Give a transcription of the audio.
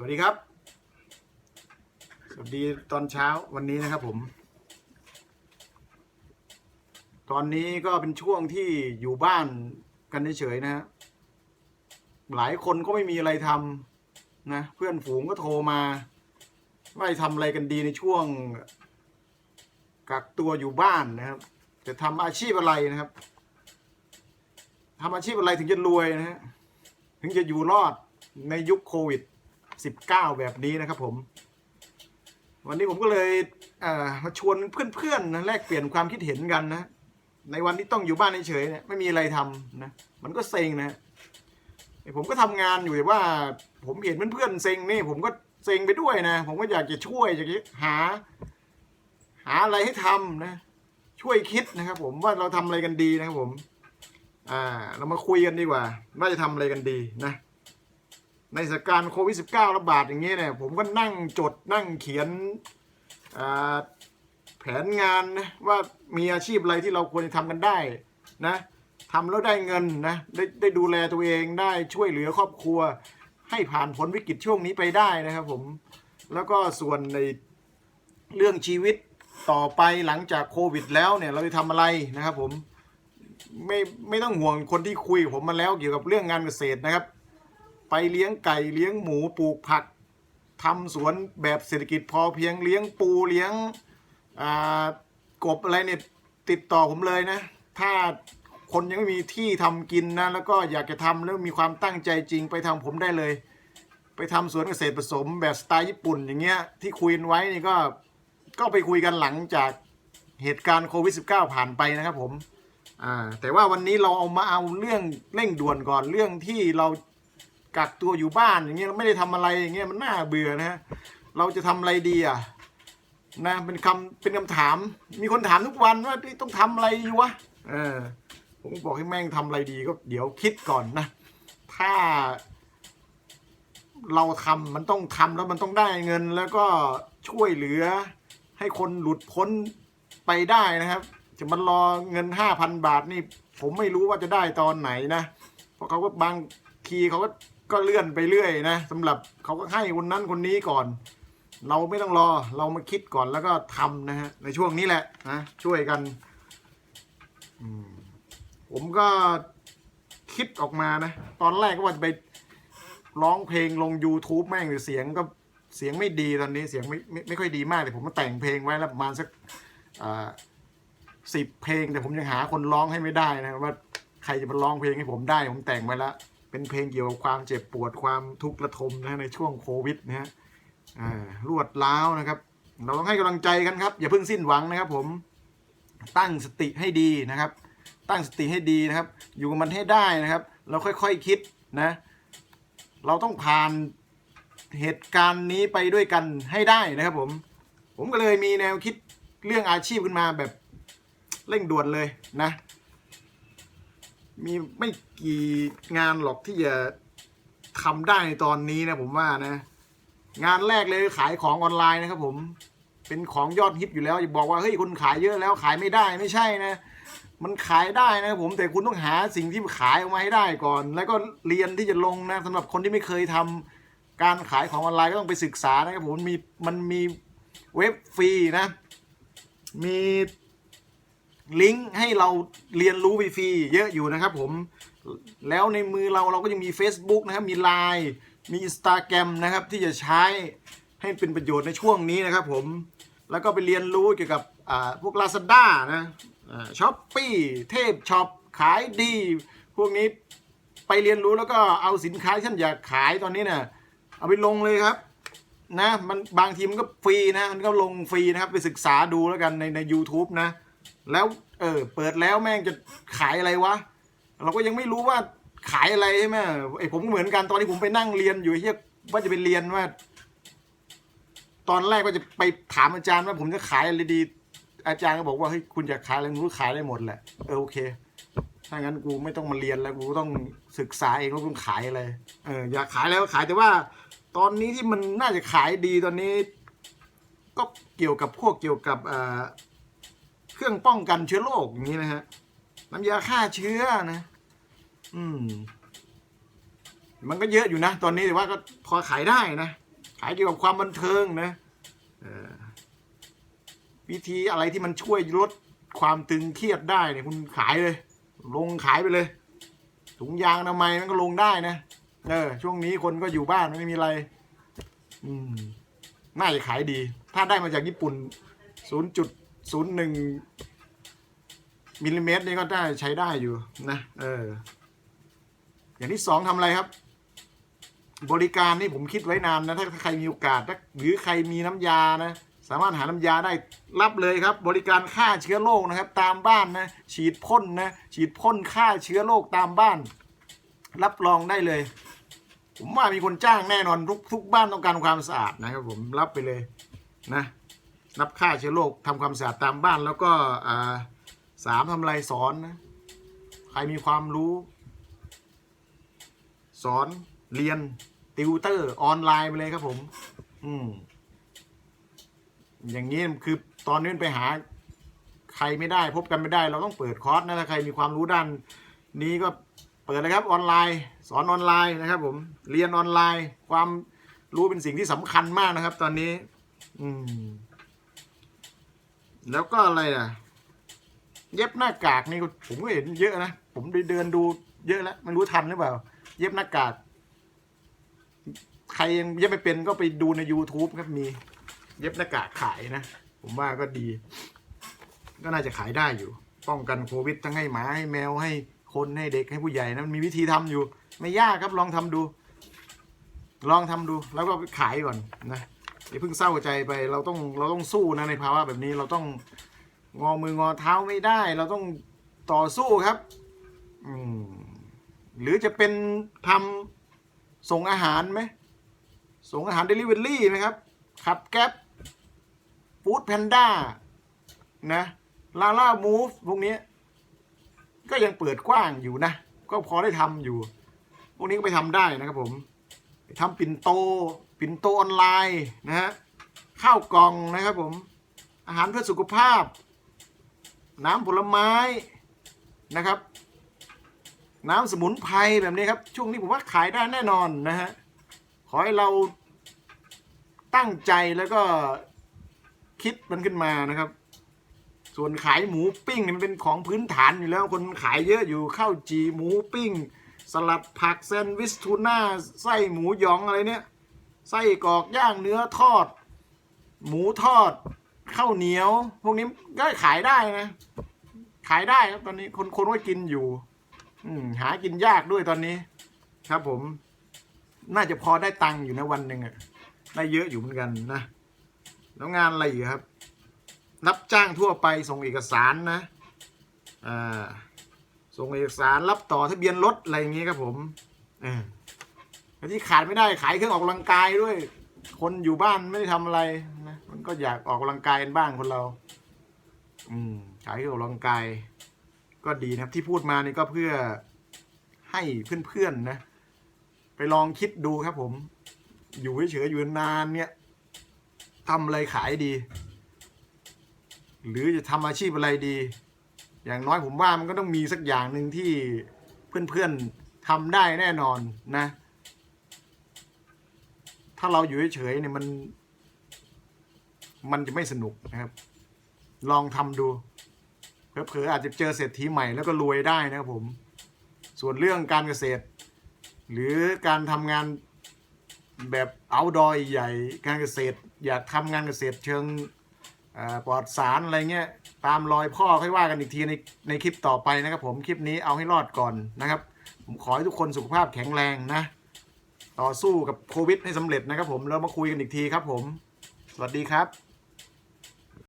สวัสดีครับ สวัสดีตอนเช้าวันนี้นะครับผม ตอนนี้ก็เป็นช่วงที่อยู่บ้านกันเฉยๆนะฮะหลายคนก็ไม่มีอะไรทำนะ เพื่อนฝูงก็โทรมาว่าทำอะไรกันดีในช่วง กักตัวอยู่บ้านนะครับ จะทำอาชีพอะไรนะครับทำอาชีพอะไรถึงจะรวยนะฮะถึงจะอยู่รอดในยุคโควิด 19 แบบนี้นะครับผม วันนี้ผมก็เลยมาชวนเพื่อนๆนะแลกเปลี่ยนความคิดเห็นกันนะ ในวันที่ต้องอยู่บ้านเฉยๆเนี่ยไม่มีอะไรทำนะมันก็เซ็งนะผมก็ทำงานอยู่แต่ว่า ผมเห็นเพื่อนๆเซ็งนี่ผมก็เซ็งไปด้วยนะ ผมก็อยากจะช่วยอยากจะหา หาอะไรให้ทำนะ ช่วยคิดนะครับ ผมว่าเราทำอะไรกันดีนะครับผม อ่า เรามาคุยกันดีกว่า ว่าจะทำอะไรกันดีนะ ในสถานการณ์โควิด -19 ระบาดอย่างนี้เนี่ยผมก็นั่งจดนั่งเขียนแผนงานนะว่ามีอาชีพอะไรที่เราควรจะทำกันได้นะทำแล้วได้เงินนะได้ได้ดูแลตัวเองได้ช่วยเหลือครอบครัว ให้ผ่านพ้นวิกฤตช่วงนี้ไปได้นะครับผมแล้วก็ส่วนในเรื่องชีวิตต่อไปหลังจากโควิด แล้วเนี่ยเราจะทำอะไรนะครับผมไม่ไม่ต้องห่วงคนที่คุยผมมาแล้วเกี่ยวกับเรื่องงานเกษตรนะครับ ไปเลี้ยงไก่เลี้ยงหมูปลูกผักทำสวนแบบเศรษฐกิจพอเพียงเลี้ยงปูเลี้ยงกบอะไรเนี่ยติดต่อผมเลยนะ ถ้าคนยังไม่มีที่ทำกินนะ แล้วก็อยากจะทำแล้วมีความตั้งใจจริงไปทำผมได้เลย ไปทำสวนเกษตรผสมแบบสไตล์ญี่ปุ่นอย่างเงี้ยที่คุยไว้นี่ก็ก็ไปคุยกันหลังจากเหตุการณ์โควิด -19 ผ่านไปนะครับผม อ่า แต่ว่าวันนี้เราเอามาเอาเรื่องเร่งด่วนก่อนเรื่องที่เรา กักตัวอยู่บ้านอย่างเงี้ยไม่ได้ทำอะไรอย่างเงี้ยมันน่าเบื่อนะฮะเราจะทำอะไรดีอะนะเป็นคำเป็นคำถาม มีคนถามทุกวันว่าต้องทำอะไรอยู่วะเออผมบอกให้แม่งทำอะไรดีก็เดี๋ยวคิดก่อนนะ ถ้า เราทำมันต้องทำแล้วมันต้องได้เงิน แล้วก็ช่วยเหลือ ให้คนหลุดพ้นไปได้นะครับ จะมารอเงินห้าพันบาทนี่ ผมไม่รู้ว่าจะได้ตอนไหนนะ เพราะเขาก็บางทีเขาก็ ก็เลื่อนไปเรื่อยนะสำหรับเขาก็ให้คนนั้นคนนี้ก่อน เราไม่ต้องรอเรามาคิดก่อนแล้วก็ทำนะฮะในช่วงนี้แหละนะช่วยกันผมก็คิดออกมานะ ตอนแรกก็ว่าจะไปร้องเพลงลง YouTube แม่งแต่เสียงก็เสียงไม่ดีตอนนี้เสียงไม่ไม่ไม่ค่อยดีมากแต่ผมก็แต่งเพลงไว้แล้วประมาณสักสิบเพลงแต่ผมยังหาคนร้องให้ไม่ได้นะว่าใครจะมาร้องเพลงให้ผมได้ ผมแต่งไว้แล้ว เป็นเพลงเกี่ยวกับความเจ็บปวดความทุกข์ระทมนะในช่วงโควิดนะฮะอ่ารวดร้าวนะครับ เราต้องให้กำลังใจกันครับ อย่าเพิ่งสิ้นหวังนะครับ ผมตั้งสติให้ดีนะครับ ตั้งสติให้ดีนะครับ อยู่กับมันให้ได้นะครับ เราค่อยๆคคิดนะ เราต้องผ่านเหตุการณ์นี้ไปด้วยกันให้ได้นะครับ ผม ผมก็เลยมีแนวคิดเรื่องอาชีพขึ้นมาแบบเร่งด่วนเลยนะ มีไม่กี่งานหรอกที่จะทำได้ในตอนนี้นะผมว่านะ งานแรกเลยขายของออนไลน์นะครับผมเป็นของยอดฮิตอยู่แล้วอย่าบอกว่าเฮ้ยคุณขายเยอะแล้วขายไม่ได้ไม่ใช่นะ มันขายได้นะครับผมแต่คุณต้องหาสิ่งที่ขายออกมาให้ได้ก่อน แล้วก็เรียนที่จะลงนะสำหรับคนที่ไม่เคยทำการขายของออนไลน์ก็ต้องไปศึกษานะครับผมมีมันมีเว็บฟรีนะ มี ลิงก์ให้เราเรียนรู้ฟรีๆเยอะอยู่นะครับผม แล้วในมือเราเราก็ยังมี Facebook นะครับ มี Line มี Instagram นะครับ ที่จะใช้ให้เป็นประโยชน์ในช่วงนี้นะครับผม แล้วก็ไปเรียนรู้เกี่ยวกับพวก Lazada นะช้อปปี้เทพช็อปขายดี พวกนี้ไปเรียนรู้แล้วก็เอาสินค้าที่ท่านอยากขายตอนนี้เนี่ยเอาไปลงเลยครับนะมันบางทีมันก็ฟรีนะมันก็ลงฟรีนะครับ ไปศึกษาดูแล้วกันในใน u t u b e นะ แล้วเออเปิดแล้วแม่งจะขายอะไรวะ เราก็ยังไม่รู้ว่าขายอะไรใช่ไหมไอผมก็เหมือนกันตอนที่ผมไปนั่งเรียนอยู่เฮียว่าจะไปเรียนว่า ตอนแรกก็จะไปถามอาจารย์ว่าผมจะขายอะไรดี อาจารย์ก็บอกว่าเฮ้ยคุณอยากขายอะไรคุณก็ขายได้หมดแหละเออโอเคถ้างั้นกูไม่ต้องมาเรียนแล้วกูต้องศึกษาเองว่าคุณขายอะไรเอออยากขายแล้วก็ขายแต่ว่า ตอนนี้ที่มันน่าจะขายดีตอนนี้ ก็เกี่ยวกับพวกเกี่ยวกับอ่อ เครื่องป้องกันเชื้อโรคอย่างนี้นะฮะน้ำยาฆ่าเชื้อนะ อืม มันก็เยอะอยู่นะ ตอนนี้แต่ว่าก็พอขายได้นะ ขายเกี่ยวกับความบันเทิงนะเออวิธีอะไรที่มันช่วยลดความตึงเครียดได้เนี่ยคุณขายเลย ลงขายไปเลย ถุงยางอนามัยมันก็ลงได้นะเออช่วงนี้คนก็อยู่บ้านไม่มีอะไร อืมน่าจะขายดี ถ้าได้มาจากญี่ปุ่น 0.01มิลลิเมตรนี่ก็ได้ใช้ได้อยู่นะ เออ อย่างที่สองทำอะไรครับ บริการนี่ผมคิดไว้นานนะ ถ้าใครมีโอกาสถ้าหรือใครมีน้ำยานะ สามารถหาน้ำยาได้รับเลยครับ บริการฆ่าเชื้อโรคนะครับ ตามบ้านนะ ฉีดพ่นนะ ฉีดพ่นฆ่าเชื้อโรคตามบ้าน รับรองได้เลย ผมว่ามีคนจ้างแน่นอนทุกทุกบ้านต้องการความสะอาดนะครับผมรับไปเลยนะ รับฆ่าเชื้อโรคทำความสะอาดตามบ้าน แล้วก็สามทำอะไรสอนนะใครมีความรู้ สอนเรียนติวเตอร์ออนไลน์ไปเลยครับผม อืม อย่างนี้คือตอนนี้ไปหา ใครไม่ได้พบกันไม่ได้ เราต้องเปิดคอร์สนะถ้าใครมีความรู้ด้าน นี้ก็เปิดเลยครับออนไลน์ สอนออนไลน์นะครับ ผม เรียนออนไลน์ ความรู้เป็นสิ่งที่สำคัญมากนะครับ ตอนนี้ อืม แล้วก็อะไรอะเย็บหน้ากากนี่ผมก็เห็นเยอะนะ ผมไปเดินดูเยอะแล้วไม่รู้ทันหรือเปล่า เย็บหน้ากาก ใครยังเย็บไม่เป็นก็ไปดูใน YouTube ครับมี เย็บหน้ากากขายนะ ผมว่าก็ดี ก็น่าจะขายได้อยู่ ป้องกันโควิดทั้งให้หมาให้แมวให้คนให้เด็กให้ผู้ใหญ่นะมันมีวิธีทำอยู่ ไม่ยากครับลองทำดู ลองทำดูแล้วก็ขายก่อนนะ อย่าเพิ่งเศร้าใจไปเราต้องเราต้องสู้นะในภาวะแบบนี้เราต้องงอมืองอเท้าไม่ได้ เราต้องต่อสู้ครับอืมหรือจะเป็นทำส่งอาหารไหมส่งอาหารเดลิเวอรี่ไหมครับขับแก๊ปฟู้ดแพนด้านะลาล่ามูฟพวกนี้ก็ยังเปิดกว้างอยู่นะ ก็พอได้ทำอยู่ พวกนี้ก็ไปทำได้นะครับผมทำปิ่นโต ปิ่นโตออนไลน์นะฮะข้าวกล่องนะครับผม อาหารเพื่อสุขภาพ น้ำผลไม้นะครับ น้ำสมุนไพรแบบนี้ครับ ช่วงนี้ผมว่าขายได้แน่นอนนะฮะ ขอให้เราตั้งใจแล้วก็คิดมันขึ้นมานะครับ ส่วนขายหมูปิ้งนี่มันเป็นของพื้นฐานอยู่แล้วคนขายเยอะอยู่ข้าวจีหมูปิ้ง สลัดผักแซนด์วิชทูน่าไส้หมูยองอะไรเนี่ย ไส้กรอกย่างเนื้อทอด หมูทอดข้าวเหนียว พวกนี้ก็ขายได้นะ ขายได้ครับตอนนี้คนคนก็กินอยู่ อืมหากินยากด้วยตอนนี้ ครับผม น่าจะพอได้ตังค์อยู่นะวันหนึ่งอะได้เยอะอยู่เหมือนกันนะแล้วงานอะไรอีกครับ รับจ้างทั่วไปส่งเอกสารนะอ่าส่งเอกสารรับต่อทะเบียนรถอะไรอย่างงี้ครับผมเออ แล้วที่ขาดไม่ได้ขายเครื่องออกกำลังกายด้วย คนอยู่บ้านไม่ได้ทำอะไรนะมันก็อยากออกกำลังกายกันบ้างคนเรา อืมขายเครื่องออกกำลังกาย ก็ดีนะครับ ที่พูดมานี่ก็เพื่อให้เพื่อนๆนะ ไปลองคิดดูครับ ผม อยู่เฉยๆอยู่นานเนี่ยทำอะไรขายดี หรือจะทำอาชีพอะไรดี อย่างน้อยผมว่ามันก็ต้องมีสักอย่างหนึ่งที่เพื่อนๆทำได้แน่นอนนะ ถ้าเราอยู่เฉยๆเนี่ยมัน มันจะไม่สนุกนะครับ ลองทำดูเผลอๆอาจจะเจอเศรษฐีใหม่แล้วก็รวยได้นะครับผม ส่วนเรื่องการเกษตร หรือการทำงานแบบเอาดอยใหญ่การเกษตร อยากทำงานเกษตรเชิงปลอดสารอะไรเงี้ยตามรอยพ่อค่อยว่ากันอีกทีในในคลิปต่อไปนะครับผมคลิปนี้เอาให้รอดก่อนนะครับ ผมขอให้ทุกคนสุขภาพแข็งแรงนะ ต่อสู้กับโควิดให้สำเร็จนะครับผมแล้วมาคุยกันอีกทีครับผม สวัสดีครับ